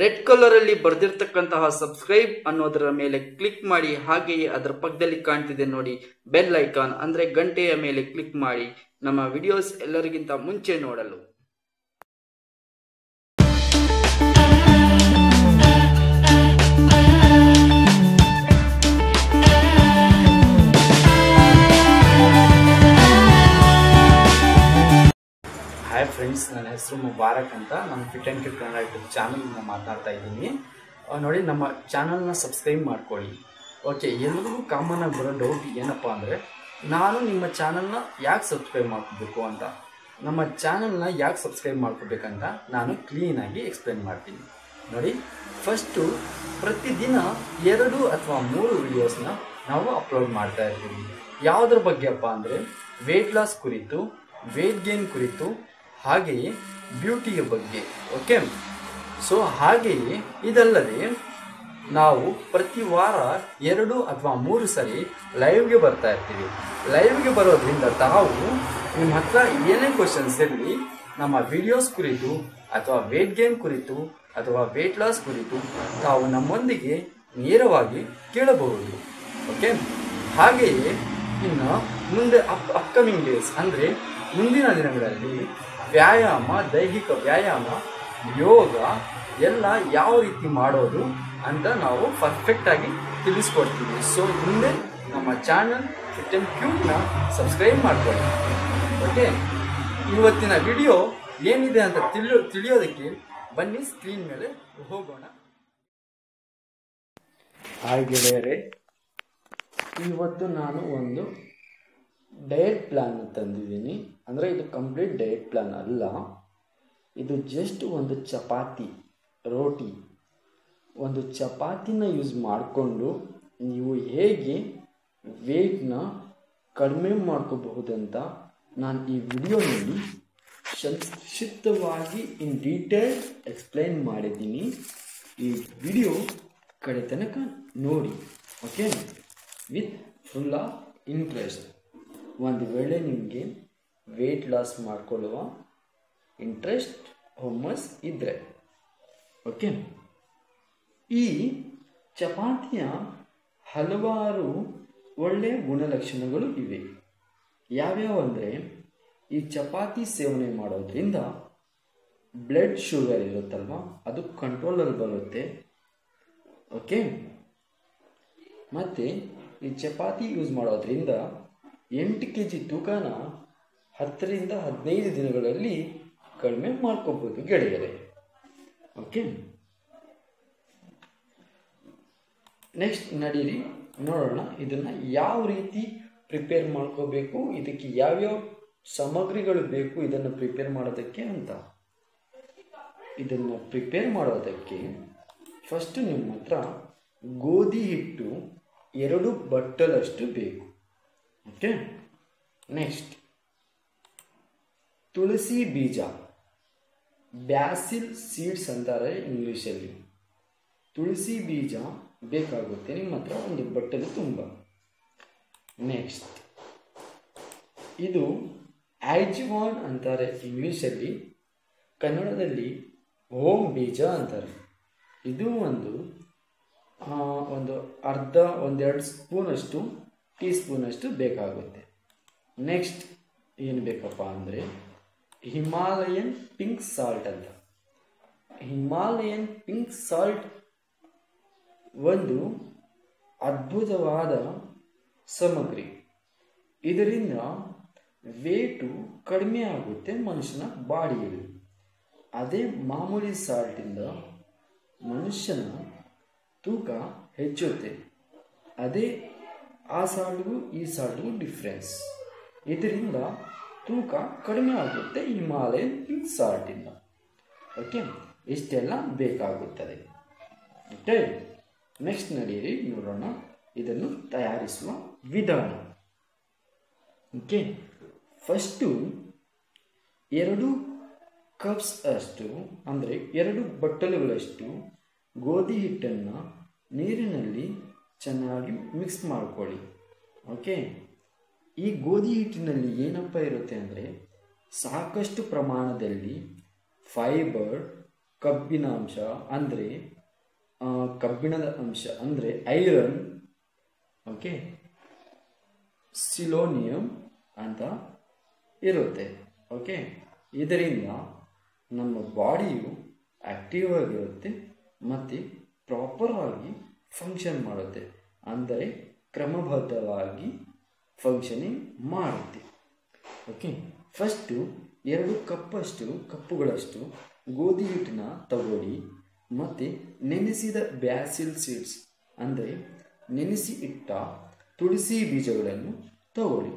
Red colour ಅಲ್ಲಿ ಬರೆದಿರ್ತಕ್ಕಂತಹ subscribe ಅನ್ನೋದರ ಮೇಲೆ ಕ್ಲಿಕ್ ಮಾಡಿ, ಹಾಗೆಯೇ ಅದರ ಪಕ್ಕದಲ್ಲಿ ಕಾಣ್ತಿದೆ ನೋಡಿ, ಬೆಲ್ ಐಕಾನ್ ಅಂದ್ರೆ ಗಂಟೆಯ ಮೇಲೆ ಕ್ಲಿಕ್ ಮಾಡಿ, ನಮ್ಮ ವಿಡಿಯೋಸ್ ಎಲ್ಲರಿಗಿಂತ ಮುಂಚೆ ನೋಡಲು. ಫ್ರೆಂಡ್ಸ್ ನನ್ನ ಹೆಸರು ಮುಬಾರಕ್ ಅಂತ. ನಮ್ಮ fit and fit Kannada YouTube ಚಾನಲಿಂದ ಮಾತನಾಡ್ತಾ ಇದ್ದೀನಿ. ನೋಡಿ, ನಮ್ಮ ಚಾನಲ್ನ ಸಬ್ಸ್ಕ್ರೈಬ್ ಮಾಡ್ಕೊಳ್ಳಿ. ಓಕೆ ಎಲ್ಲರಿಗೂ ಕಾಮನ್ ಆಗಿ ಬರೋ ಡೌಟ್ ಏನಪ್ಪ ಅಂದರೆ, ನಾನು ನಿಮ್ಮ ಚಾನಲ್ನ ಯಾಕೆ ಸಬ್ಸ್ಕ್ರೈಬ್ ಮಾಡ್ಕೋಬೇಕು ಅಂತ. ನಮ್ಮ ಚಾನಲ್ನ ಯಾಕೆ ಸಬ್ಸ್ಕ್ರೈಬ್ ಮಾಡ್ಕೋಬೇಕಂತ ನಾನು ಕ್ಲೀನಾಗಿ ಎಕ್ಸ್ಪ್ಲೇನ್ ಮಾಡ್ತೀನಿ. ನೋಡಿ ಫಸ್ಟು ಪ್ರತಿದಿನ ಎರಡು ಅಥವಾ ಮೂರು ವಿಡಿಯೋಸ್ನ ನಾವು ಅಪ್ಲೋಡ್ ಮಾಡ್ತಾ ಇರ್ತೀವಿ. ಯಾವುದ್ರ ಬಗ್ಗೆಪ್ಪ ಅಂದರೆ ವೆಯ್ಟ್ ಲಾಸ್ ಕುರಿತು ವೇಟ್ ಗೇನ್ ಕುರಿತು ಹಾಗೆಯೇ ಬ್ಯೂಟಿಯ ಬಗ್ಗೆ ಓಕೆ ಸೊ ಹಾಗೆಯೇ ಇದಲ್ಲದೆ ನಾವು ಪ್ರತಿ ವಾರ ಎರಡು ಅಥವಾ ಮೂರು ಸರಿ ಲೈವ್ಗೆ ಬರ್ತಾ ಇರ್ತೀವಿ. ಲೈವ್ಗೆ ಬರೋದ್ರಿಂದ ತಾವು ನಿಮ್ಮ ಹತ್ರ ಏನೇ ಕ್ವಶನ್ಸ್ ಇರಲಿ, ನಮ್ಮ ವಿಡಿಯೋಸ್ ಕುರಿತು ಅಥವಾ ವೇಟ್ ಗೇನ್ ಕುರಿತು ಅಥವಾ ವೇಟ್ ಲಾಸ್ ಕುರಿತು ತಾವು ನಮ್ಮೊಂದಿಗೆ ನೇರವಾಗಿ ಕೇಳಬಹುದು ಓಕೆ ಹಾಗೆಯೇ ಇನ್ನು ಮುಂದೆ ಅಪ್ ಅಪ್ಕಮಿಂಗ್ ಡೇಸ್ ಅಂದರೆ ಮುಂದಿನ ದಿನಗಳಲ್ಲಿ ವ್ಯಾಯಾಮ, ದೈಹಿಕ ವ್ಯಾಯಾಮ, ಯೋಗ ಎಲ್ಲ ಯಾವ ರೀತಿ ಮಾಡೋದು ಅಂತ ನಾವು ಪರ್ಫೆಕ್ಟ್ ಆಗಿ ತಿಳಿಸ್ಕೊಡ್ತೀವಿ. ಸೊ ಮುಂದೆ ನಮ್ಮ ಚಾನಲ್ ಫಿಟ್ ಆ್ಯಂಡ್ ಕ್ಯೂಟ್ನ ಸಬ್ಸ್ಕ್ರೈಬ್ ಮಾಡ್ಕೊಳ್ಳಿ. ಓಕೆ ಇವತ್ತಿನ ವಿಡಿಯೋ ಏನಿದೆ ಅಂತ ತಿಳಿಯೋ, ತಿಳಿಯೋದಕ್ಕೆ ಬನ್ನಿ ಸ್ಕ್ರೀನ್ ಮೇಲೆ ಹೋಗೋಣ. ಹಾಯ್ ಗೆಳೆಯರೇ, ಇವತ್ತು ನಾನು ಒಂದು ಡಯಟ್ ಪ್ಲಾನ್ ತಂದಿದ್ದೀನಿ. ಅಂದರೆ ಇದು ಕಂಪ್ಲೀಟ್ ಡಯಟ್ ಪ್ಲಾನ್ ಅಲ್ಲ. ಇದು ಜಸ್ಟ್ ಒಂದು ಚಪಾತಿ, ರೋಟಿ. ಒಂದು ಚಪಾತಿನ ಯೂಸ್ ಮಾಡಿಕೊಂಡು ನೀವು ಹೇಗೆ ವೇಟ್ನ ಕಡಿಮೆ ಮಾಡ್ಕೋಬಹುದಂತ ನಾನು ಈ ವಿಡಿಯೋನಲ್ಲಿ ಸಂಕ್ಷಿಪ್ತವಾಗಿ ಇನ್ ಡೀಟೇಲ್ ಎಕ್ಸ್ಪ್ಲೈನ್ ಮಾಡಿದ್ದೀನಿ. ಈ ವಿಡಿಯೋ ಕಡೆ ತನಕ ನೋಡಿ okay with full of interest ಒಂದು ವೇಳೆ ನಿಮಗೆ ವೆಯ್ಟ್ ಲಾಸ್ ಮಾಡಿಕೊಳ್ಳುವ ಇಂಟ್ರೆಸ್ಟ್ ಹುಮ್ಮಸ್ ಇದ್ದರೆ ಓಕೆ ಈ ಚಪಾತಿಯ ಹಲವಾರು ಒಳ್ಳೆಯ ಗುಣಲಕ್ಷಣಗಳು ಇವೆ. ಯಾವ್ಯಾವ ಅಂದರೆ, ಈ ಚಪಾತಿ ಸೇವನೆ ಮಾಡೋದ್ರಿಂದ ಬ್ಲಡ್ ಶುಗರ್ ಇರುತ್ತಲ್ವ? ಅದು ಕಂಟ್ರೋಲಲ್ಲಿ ಬರುತ್ತೆ ಓಕೆ ಮತ್ತು ಈ ಚಪಾತಿ ಯೂಸ್ ಮಾಡೋದ್ರಿಂದ ಎಂಟು ಕೆ ಜಿ ತೂಕನ ಹತ್ತರಿಂದ ಹದಿನೈದು ದಿನಗಳಲ್ಲಿ ಕಡಿಮೆ ಮಾಡ್ಕೋಬೋದು ಗೆಳೆಯರೆ. ಓಕೆ ನೆಕ್ಸ್ಟ್ ನಡೀರಿ. ನೋಡೋಣ ಇದನ್ನು ಯಾವ ರೀತಿ ಪ್ರಿಪೇರ್ ಮಾಡ್ಕೋಬೇಕು, ಇದಕ್ಕೆ ಯಾವ್ಯಾವ ಸಾಮಗ್ರಿಗಳು ಬೇಕು ಇದನ್ನು ಪ್ರಿಪೇರ್ ಮಾಡೋದಕ್ಕೆ ಅಂತ. ಇದನ್ನು ಪ್ರಿಪೇರ್ ಮಾಡೋದಕ್ಕೆ ಫಸ್ಟ್ ನಿಮ್ಮ ಹತ್ರ ಗೋಧಿ ಹಿಟ್ಟು ಎರಡು ಬಟ್ಟಲಷ್ಟು ಬೇಕು. ಓಕೆ? ನೆಕ್ಸ್ಟ್ ತುಳಸಿ ಬೀಜ. ಬ್ಯಾಸಿಲ್ ಸೀಡ್ಸ್ ಅಂತಾರೆ ಇಂಗ್ಲೀಷಲ್ಲಿ. ತುಳಸಿ ಬೀಜ ಬೇಕಾಗುತ್ತೆ ನಿಮ್ಮ ಹತ್ರ ಒಂದು ಬಟ್ಟಲು ತುಂಬ. ನೆಕ್ಸ್ಟ್ ಇದು ಆಯ್ಜಿವಾನ್ ಅಂತಾರೆ ಇಂಗ್ಲೀಷಲ್ಲಿ. ಕನ್ನಡದಲ್ಲಿ ಓಂ ಬೀಜ ಅಂತಾರೆ. ಇದು ಒಂದು ಒಂದು ಅರ್ಧ, ಒಂದೆರಡು ಸ್ಪೂನಷ್ಟು ಟೀ ಸ್ಪೂನಷ್ಟು ಬೇಕಾಗುತ್ತೆ. ನೆಕ್ಸ್ಟ್ ಏನು ಬೇಕಪ್ಪ ಅಂದರೆ ಹಿಮಾಲಯನ್ ಪಿಂಕ್ ಸಾಲ್ಟ್ ಅಂತ. ಹಿಮಾಲಯನ್ ಪಿಂಕ್ ಸಾಲ್ಟ್ ಒಂದು ಅದ್ಭುತವಾದ ಸಾಮಗ್ರಿ. ಇದರಿಂದ ವೇಟು ಕಡಿಮೆ ಆಗುತ್ತೆ ಮನುಷ್ಯನ ಬಾಡಿಯಲ್ಲಿ. ಅದೇ ಮಾಮೂಲಿ ಸಾಲ್ಟಿಂದ ಮನುಷ್ಯನ ತೂಕ ಹೆಚ್ಚುತ್ತೆ. ಅದೇ ಆ ಸಾಲ್ಟ್ಗೂ ಈ ಸಾಲ್ಟ್ಗೂ ಡಿಫ್ರೆನ್ಸ್ ಇದರಿಂದ ತೂಕ ಕಡಿಮೆ ಆಗುತ್ತೆ ಹಿಮಾಲಯನ್ ಪಿಂಕ್ ಸಾಲ್ಟಿಂದ ಓಕೆ ಇಷ್ಟೆಲ್ಲ ಬೇಕಾಗುತ್ತದೆ. ಓಕೆ ನೆಕ್ಸ್ಟ್ ನಡೀರಿ ನೋಡೋಣ. ಇದನ್ನು ತಯಾರಿಸುವ ವಿಧಾನ. ಓಕೆ ಫಸ್ಟು ಎರಡು ಕಪ್ಸ್ ಅಷ್ಟು, ಅಂದರೆ ಎರಡು ಬಟ್ಟಲುಗಳಷ್ಟು ಗೋಧಿ ಹಿಟ್ಟನ್ನು ನೀರಿನಲ್ಲಿ ಚೆನ್ನಾಗಿ ಮಿಕ್ಸ್ ಮಾಡ್ಕೊಳ್ಳಿ. ಓಕೆ ಈ ಗೋಧಿ ಹಿಟ್ಟಿನಲ್ಲಿ ಏನಪ್ಪ ಇರುತ್ತೆ ಅಂದರೆ ಸಾಕಷ್ಟು ಪ್ರಮಾಣದಲ್ಲಿ ಫೈಬರ್ ಕಬ್ಬಿನ ಅಂಶ ಅಂದರೆ ಕಬ್ಬಿಣದ ಅಂಶ ಅಂದರೆ ಐರನ್ ಓಕೆ ಸಿಲೋನಿಯಂ ಅಂತ ಇರುತ್ತೆ. ಓಕೆ ಇದರಿಂದ ನಮ್ಮ ಬಾಡಿಯು ಆಕ್ಟಿವ್ ಆಗಿರುತ್ತೆ ಮತ್ತು ಪ್ರಾಪರ್ ಆಗಿ ಫಂಕ್ಷನ್ ಮಾಡುತ್ತೆ. ಅಂದರೆ ಕ್ರಮಬದ್ಧವಾಗಿ ಫಂಕ್ಷನಿಂಗ್ ಮಾಡುತ್ತೆ. ಓಕೆ ಫಸ್ಟು ಎರಡು ಕಪ್ಪಷ್ಟು, ಕಪ್ಪುಗಳಷ್ಟು ಗೋಧಿ ಹಿಟ್ಟನ್ನ ತಗೊಳ್ಳಿ. ಮತ್ತು ನೆನೆಸಿದ ಬ್ಯಾಸಿಲ್ ಸೀಡ್ಸ್ ಅಂದರೆ ನೆನೆಸಿ ಇಟ್ಟ ತುಳಸಿ ಬೀಜಗಳನ್ನು ತಗೊಳ್ಳಿ.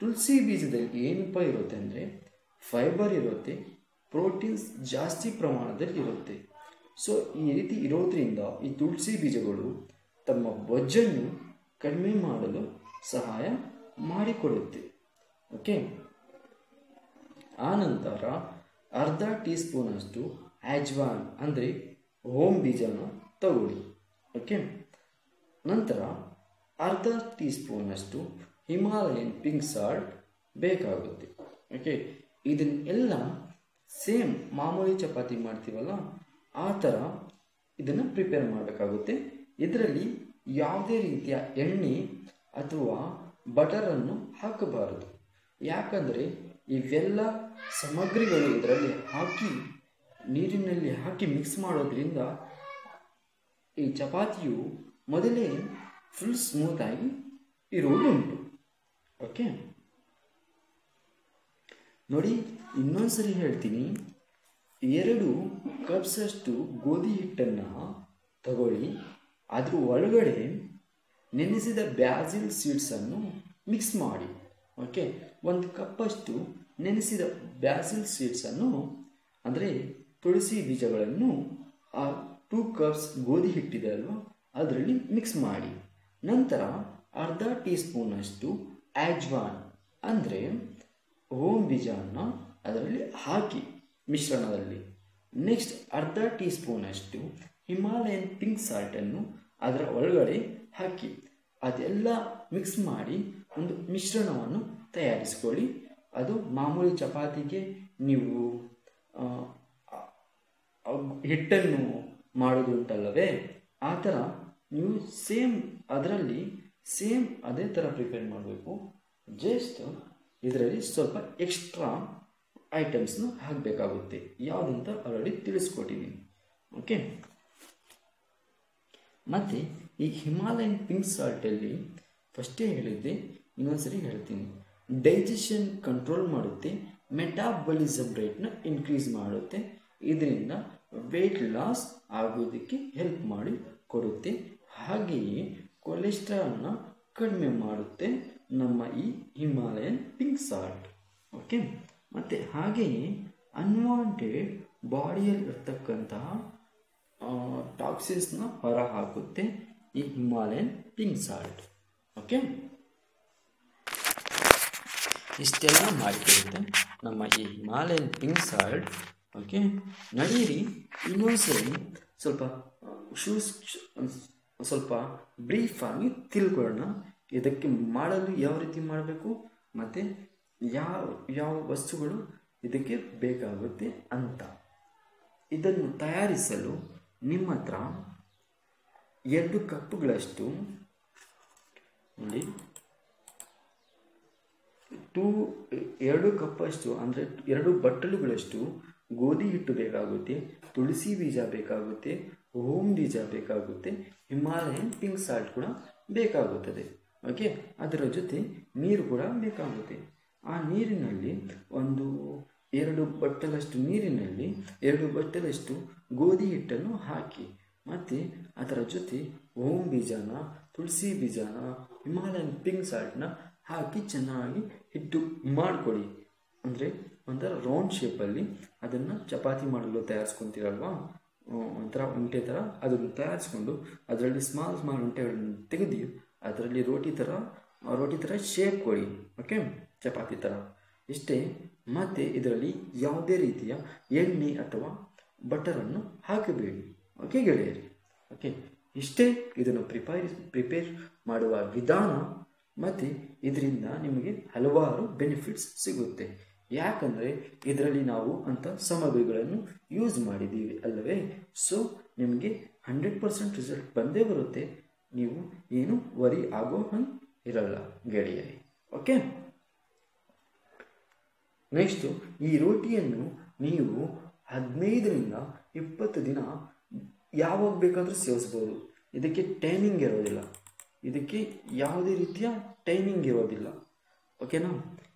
ತುಳಸಿ ಬೀಜದಲ್ಲಿ ಏನಪ್ಪ ಇರುತ್ತೆ ಅಂದರೆ ಫೈಬರ್ ಇರುತ್ತೆ ಪ್ರೋಟೀನ್ಸ್ ಜಾಸ್ತಿ ಪ್ರಮಾಣದಲ್ಲಿ ಇರುತ್ತೆ ಸೊ ಈ ರೀತಿ ಇರೋದ್ರಿಂದ ಈ ತುಳಸಿ ಬೀಜಗಳು ತಮ್ಮ ಬೊಜ್ಜನ್ನು ಕಡಿಮೆ ಮಾಡಲು ಸಹಾಯ ಮಾಡಿಕೊಡುತ್ತೆ. ಓಕೆ ಆನಂತರ ಅರ್ಧ ಟೀ ಸ್ಪೂನಷ್ಟು ಆಜ್ವಾನ್ ಅಂದರೆ ಓಮ್ ಬೀಜನ ತಗೊಳ್ಳಿ. ಓಕೆ ನಂತರ ಅರ್ಧ ಟೀ ಸ್ಪೂನಷ್ಟು ಹಿಮಾಲಯನ್ ಪಿಂಕ್ ಸಾಲ್ಟ್ ಬೇಕಾಗುತ್ತೆ. ಓಕೆ ಇದನ್ನೆಲ್ಲ ಸೇಮ್ ಮಾಮೂಲಿ ಚಪಾತಿ ಮಾಡ್ತೀವಲ್ಲ ಆ ಥರ ಇದನ್ನು ಪ್ರಿಪೇರ್ ಮಾಡಬೇಕಾಗುತ್ತೆ. ಇದರಲ್ಲಿ ಯಾವುದೇ ರೀತಿಯ ಎಣ್ಣೆ ಅಥವಾ ಬಟರನ್ನು ಹಾಕಬಾರದು. ಯಾಕಂದರೆ ಇವೆಲ್ಲ ಸಾಮಗ್ರಿಗಳು ಇದರಲ್ಲಿ ಹಾಕಿ, ನೀರಿನಲ್ಲಿ ಹಾಕಿ ಮಿಕ್ಸ್ ಮಾಡೋದ್ರಿಂದ ಈ ಚಪಾತಿಯು ಮೊದಲೇ ಫುಲ್ ಸ್ಮೂತಾಗಿ ಇರುವುದುಂಟು ಓಕೆ ನೋಡಿ, ಇನ್ನೊಂದ್ಸರಿ ಹೇಳ್ತೀನಿ. ಎರಡು ಕಪ್ಸಷ್ಟು ಗೋಧಿ ಹಿಟ್ಟನ್ನು ತಗೊಳ್ಳಿ. ಅದರ ಒಳಗಡೆ ನೆನೆಸಿದ ಬ್ಯಾಸಿಲ್ ಸೀಡ್ಸನ್ನು ಮಿಕ್ಸ್ ಮಾಡಿ. ಓಕೆ? ಒಂದು ಕಪ್ಪಷ್ಟು ನೆನೆಸಿದ ಬ್ಯಾಸಿಲ್ ಸೀಡ್ಸನ್ನು ಅಂದರೆ ತುಳಸಿ ಬೀಜಗಳನ್ನು ಆ ಟೂ ಕಪ್ಸ್ ಗೋಧಿ ಹಿಟ್ಟಿದೆ ಅಲ್ವಾ? ಅದರಲ್ಲಿ ಮಿಕ್ಸ್ ಮಾಡಿ. ನಂತರ ಅರ್ಧ ಟೀ ಸ್ಪೂನಷ್ಟು ಆಜ್ವಾನ್, ಅಂದರೆ ಹೋಮ್ ಬೀಜವನ್ನು ಅದರಲ್ಲಿ ಹಾಕಿ. ಮಿಶ್ರಣದಲ್ಲಿ. ನೆಕ್ಸ್ಟ್ ಅರ್ಧ ಟೀ ಸ್ಪೂನಷ್ಟು ಹಿಮಾಲಯನ್ ಪಿಂಕ್ ಸಾಲ್ಟನ್ನು ಅದರ ಒಳಗಡೆ ಹಾಕಿ. ಅದೆಲ್ಲ ಮಿಕ್ಸ್ ಮಾಡಿ ಒಂದು ಮಿಶ್ರಣವನ್ನು ತಯಾರಿಸ್ಕೊಳ್ಳಿ. ಅದು ಮಾಮೂಲಿ ಚಪಾತಿಗೆ ನೀವು ಹಿಟ್ಟನ್ನು ಮಾಡೋದುಂಟಲ್ಲವೇ? ಆ ಥರ ನೀವು ಸೇಮ್ ಅದರಲ್ಲಿ ಸೇಮ್ ಅದೇ ಥರ ಪ್ರಿಪೇರ್ ಮಾಡಬೇಕು. ಜಸ್ಟ್ ಇದರಲ್ಲಿ ಸ್ವಲ್ಪ ಎಕ್ಸ್ಟ್ರಾ ಐಟಮ್ಸ್ನ ಹಾಕಬೇಕಾಗುತ್ತೆ. ಯಾವುದಂತ ಆಲ್ರೆಡಿ ತಿಳಿಸ್ಕೊಟ್ಟಿದ್ದೀನಿ ಓಕೆ ಮತ್ತು ಈ ಹಿಮಾಲಯನ್ ಪಿಂಕ್ ಸಾಲ್ಟಲ್ಲಿ ಫಸ್ಟೇ ಹೇಳಿದ್ದೆ, ಇನ್ನೊಂದ್ಸರಿ ಹೇಳ್ತೀನಿ. ಡೈಜೆಷನ್ ಕಂಟ್ರೋಲ್ ಮಾಡುತ್ತೆ ಮೆಟಾಬಲಿಸಮ್ ರೇಟ್ನ ಇನ್ಕ್ರೀಸ್ ಮಾಡುತ್ತೆ. ಇದರಿಂದ ವೆಯ್ಟ್ ಲಾಸ್ ಆಗೋದಕ್ಕೆ ಹೆಲ್ಪ್ ಮಾಡಿ ಕೊಡುತ್ತೆ. ಹಾಗೆಯೇ ಕೊಲೆಸ್ಟ್ರಾಲ್ನ ಕಡಿಮೆ ಮಾಡುತ್ತೆ ನಮ್ಮ ಈ ಹಿಮಾಲಯನ್ ಪಿಂಕ್ ಸಾಲ್ಟ್ ಓಕೆ ಮತ್ತು ಹಾಗೆಯೇ ಅನ್ವಾಂಟೆಡ್ ಬಾಡಿಯಲ್ಲಿರ್ತಕ್ಕಂತಹ ಟಾಕ್ಸಿನ್ಸ್ನ ಹೊರ ಹಾಕುತ್ತೆ ಈ ಹಿಮಾಲಯನ್ ಪಿಂಕ್ ಸಾಲ್ಟ್ ಓಕೆ ಇಷ್ಟೆಲ್ಲ ಮಾಡಿಕೊಡುತ್ತೆ ನಮ್ಮ ಈ ಹಿಮಾಲಯನ್ ಪಿಂಕ್ ಸಾಲ್ಟ್ ಓಕೆ ನಡೀರಿ ಇನ್ನೊಂದ್ಸರಿ ಸ್ವಲ್ಪ ಶೂಸ್ ಸ್ವಲ್ಪ ಬ್ರೀಫಾಗಿ ತಿಳ್ಕೊಳ್ಳೋಣ. ಇದಕ್ಕೆ ಮಾಡಲು ಯಾವ ರೀತಿ ಮಾಡಬೇಕು? ಮತ್ತು ಯಾವ ಯಾವ ವಸ್ತುಗಳು ಇದಕ್ಕೆ ಬೇಕಾಗುತ್ತೆ ಅಂತ. ಇದನ್ನು ತಯಾರಿಸಲು ನಿಮ್ಮ ಹತ್ರ ಎರಡು ಕಪ್ಗಳಷ್ಟು ನೋಡಿ, ಟೂ, ಎರಡು ಕಪ್ಪಷ್ಟು ಅಂದರೆ ಎರಡು ಬಟ್ಟಲುಗಳಷ್ಟು ಗೋಧಿ ಹಿಟ್ಟು ಬೇಕಾಗುತ್ತೆ, ತುಳಸಿ ಬೀಜ ಬೇಕಾಗುತ್ತೆ ಓಮ್ ಬೀಜ ಬೇಕಾಗುತ್ತೆ, ಹಿಮಾಲಯನ್ ಪಿಂಕ್ ಸಾಲ್ಟ್ ಕೂಡ ಬೇಕಾಗುತ್ತದೆ. ಓಕೆ ಅದರ ಜೊತೆ ನೀರು ಕೂಡ ಬೇಕಾಗುತ್ತೆ. ಆ ನೀರಿನಲ್ಲಿ ಒಂದು ಎರಡು ಬಟ್ಟಲಷ್ಟು ನೀರಿನಲ್ಲಿ ಎರಡು ಬಟ್ಟಲಷ್ಟು ಗೋಧಿ ಹಿಟ್ಟನ್ನು ಹಾಕಿ, ಮತ್ತು ಅದರ ಜೊತೆ ಓಂ ಬೀಜನ, ತುಳಸಿ ಬೀಜನ, ಹಿಮಾಲಯನ್ ಪಿಂಕ್ ಸಾಲ್ಟ್ನ ಹಾಕಿ ಚೆನ್ನಾಗಿ ಹಿಟ್ಟು ಮಾಡಿಕೊಡಿ. ಅಂದರೆ ಒಂಥರ ರೌಂಡ್ ಶೇಪಲ್ಲಿ ಅದನ್ನು ಚಪಾತಿ ಮಾಡಲು ತಯಾರಿಸ್ಕೊತೀರಲ್ವಾ? ಒಂಥರ ಉಂಟೆ ಥರ ಅದನ್ನು ತಯಾರಿಸ್ಕೊಂಡು, ಅದರಲ್ಲಿ ಸ್ಮಾಲ್ ಸ್ಮಾಲ್ ಉಂಟೆಗಳನ್ನು ತೆಗೆದು, ಅದರಲ್ಲಿ ರೋಟಿ ಥರ ರೋಟಿ ಥರ ಶೇಪ್ ಕೊಡಿ ಓಕೆ ಚಪಾತಿ ಥರ ಇಷ್ಟೇ ಮತ್ತು ಇದರಲ್ಲಿ ಯಾವುದೇ ರೀತಿಯ ಎಣ್ಣೆ ಅಥವಾ ಬಟರನ್ನು ಹಾಕಬೇಡಿ. ಓಕೆ ಗೆಳೆಯರಿ? ಓಕೆ ಇಷ್ಟೇ ಇದನ್ನು ಪ್ರಿಪೇರ್ ಪ್ರಿಪೇರ್ ಮಾಡುವ ವಿಧಾನ ಮತ್ತು ಇದರಿಂದ ನಿಮಗೆ ಹಲವಾರು ಬೆನಿಫಿಟ್ಸ್ ಸಿಗುತ್ತೆ. ಯಾಕಂದರೆ ಇದರಲ್ಲಿ ನಾವು ಅಂಥ ಸಾಮಗ್ರಿಗಳನ್ನು ಯೂಸ್ ಮಾಡಿದ್ದೀವಿ ಅಲ್ಲವೇ? ಸೊ ನಿಮಗೆ ಹಂಡ್ರೆಡ್ ಪರ್ಸೆಂಟ್ ರಿಸಲ್ಟ್ ಬಂದೇ ಬರುತ್ತೆ. ನೀವು ಏನು ವರಿ ಆಗೋ ಹಂಗೆ ಇರಲ್ಲ ಗೆಳೆಯರಿ. ಓಕೆ ನೆಕ್ಸ್ಟು ಈ ರೋಟಿಯನ್ನು ನೀವು ಹದಿನೈದರಿಂದ ಇಪ್ಪತ್ತು ದಿನ ಯಾವಾಗ ಬೇಕಾದರೂ ಸೇವಿಸ್ಬೋದು. ಇದಕ್ಕೆ ಟೈಮಿಂಗ್ ಇರೋದಿಲ್ಲ. ಇದಕ್ಕೆ ಯಾವುದೇ ರೀತಿಯ ಟೈಮಿಂಗ್ ಇರೋದಿಲ್ಲ. ಓಕೆನಾ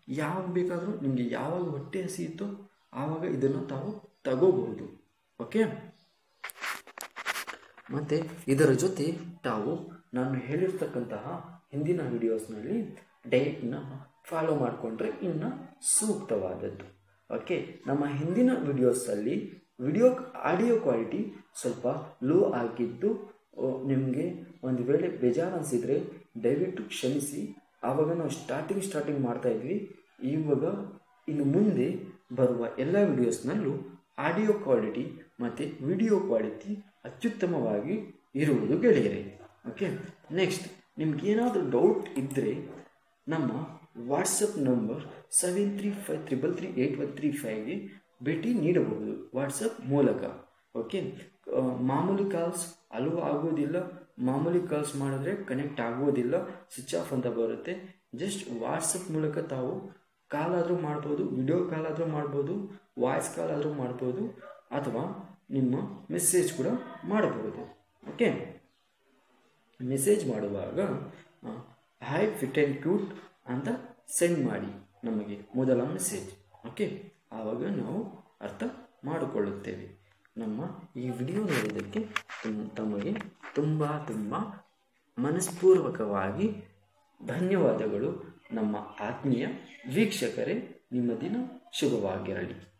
ಯಾವಾಗ ಬೇಕಾದರೂ ನಿಮಗೆ ಯಾವಾಗ ಹೊಟ್ಟೆ ಹಸಿಯುತ್ತೋ ಆವಾಗ ಇದನ್ನು ತಾವು ತಗೋಬಹುದು. ಓಕೆ ಮತ್ತು ಇದರ ಜೊತೆ ತಾವು ನಾನು ಹೇಳಿರ್ತಕ್ಕಂತಹ ಹಿಂದಿನ ವಿಡಿಯೋಸ್ನಲ್ಲಿ ಡಯಟ್ನ ಫಾಲೋ ಮಾಡಿಕೊಂಡ್ರೆ ಇನ್ನು ಸೂಕ್ತವಾದದ್ದು. ಓಕೆ ನಮ್ಮ ಹಿಂದಿನ ವಿಡಿಯೋಸಲ್ಲಿ ವಿಡಿಯೋ ಆಡಿಯೋ ಕ್ವಾಲಿಟಿ ಸ್ವಲ್ಪ ಲೋ ಆಗಿದ್ದು ನಿಮಗೆ ಒಂದು ವೇಳೆ ಬೇಜಾರು ಅನಿಸಿದರೆ ದಯವಿಟ್ಟು ಕ್ಷಮಿಸಿ. ಆವಾಗ ನಾವು ಸ್ಟಾರ್ಟಿಂಗ್ ಸ್ಟಾರ್ಟಿಂಗ್ ಮಾಡ್ತಾ ಇದ್ವಿ. ಇವಾಗ ಇನ್ನು ಮುಂದೆ ಬರುವ ಎಲ್ಲ ವಿಡಿಯೋಸ್ನಲ್ಲೂ ಆಡಿಯೋ ಕ್ವಾಲಿಟಿ ಮತ್ತು ವಿಡಿಯೋ ಕ್ವಾಲಿಟಿ ಅತ್ಯುತ್ತಮವಾಗಿ ಇರುವುದು ಗೆಳೆಯರೆ. ಓಕೆ ನೆಕ್ಸ್ಟ್ ನಿಮ್ಗೆ ಏನಾದರೂ ಡೌಟ್ ಇದ್ದರೆ ನಮ್ಮ WhatsApp number seven three five triple three eight one three ಫೈವ್ಗೆ ಭೇಟಿ ನೀಡಬಹುದು ವಾಟ್ಸಪ್ ಮೂಲಕ. ಓಕೆ ಮಾಮೂಲಿ ಕಾಲ್ಸ್ ಅಲೋ ಆಗೋದಿಲ್ಲ. ಮಾಮೂಲಿ ಕಾಲ್ಸ್ ಮಾಡಿದ್ರೆ ಕನೆಕ್ಟ್ ಆಗೋದಿಲ್ಲ. ಸ್ವಿಚ್ ಆಫ್ ಅಂತ ಬರುತ್ತೆ. ಜಸ್ಟ್ ವಾಟ್ಸಪ್ ಮೂಲಕ ತಾವು ಕಾಲ್ ಆದರೂ ಮಾಡ್ಬೋದು ವಿಡಿಯೋ ಕಾಲ್ ಆದರೂ ಮಾಡ್ಬೋದು ವಾಯ್ಸ್ ಕಾಲ್ ಆದರೂ ಮಾಡ್ಬೋದು, ಅಥವಾ ನಿಮ್ಮ ಮೆಸೇಜ್ ಕೂಡ ಮಾಡಬಹುದು? ಓಕೆ ಮೆಸೇಜ್ ಮಾಡುವಾಗ ಹೈ ಫಿಟ್ ಆ್ಯಂಡ್ ಕ್ಯೂಟ್ ಅಂತ ಸೆಂಡ್ ಮಾಡಿ ನಮಗೆ ಮೊದಲ ಮೆಸೇಜ್ ಓಕೆ ಆವಾಗ ನಾವು ಅರ್ಥ ಮಾಡಿಕೊಳ್ಳುತ್ತೇವೆ. ನಮ್ಮ ಈ ವಿಡಿಯೋ ನೋಡಿದ್ದಕ್ಕೆ ತುಮ್- ತಮಗೆ ತುಂಬ ತುಂಬ ಮನಸ್ಪೂರ್ವಕವಾಗಿ ಧನ್ಯವಾದಗಳು. ನಮ್ಮ ಆತ್ಮೀಯ ವೀಕ್ಷಕರೇ, ನಿಮ್ಮ ದಿನ ಶುಭವಾಗಿರಲಿ.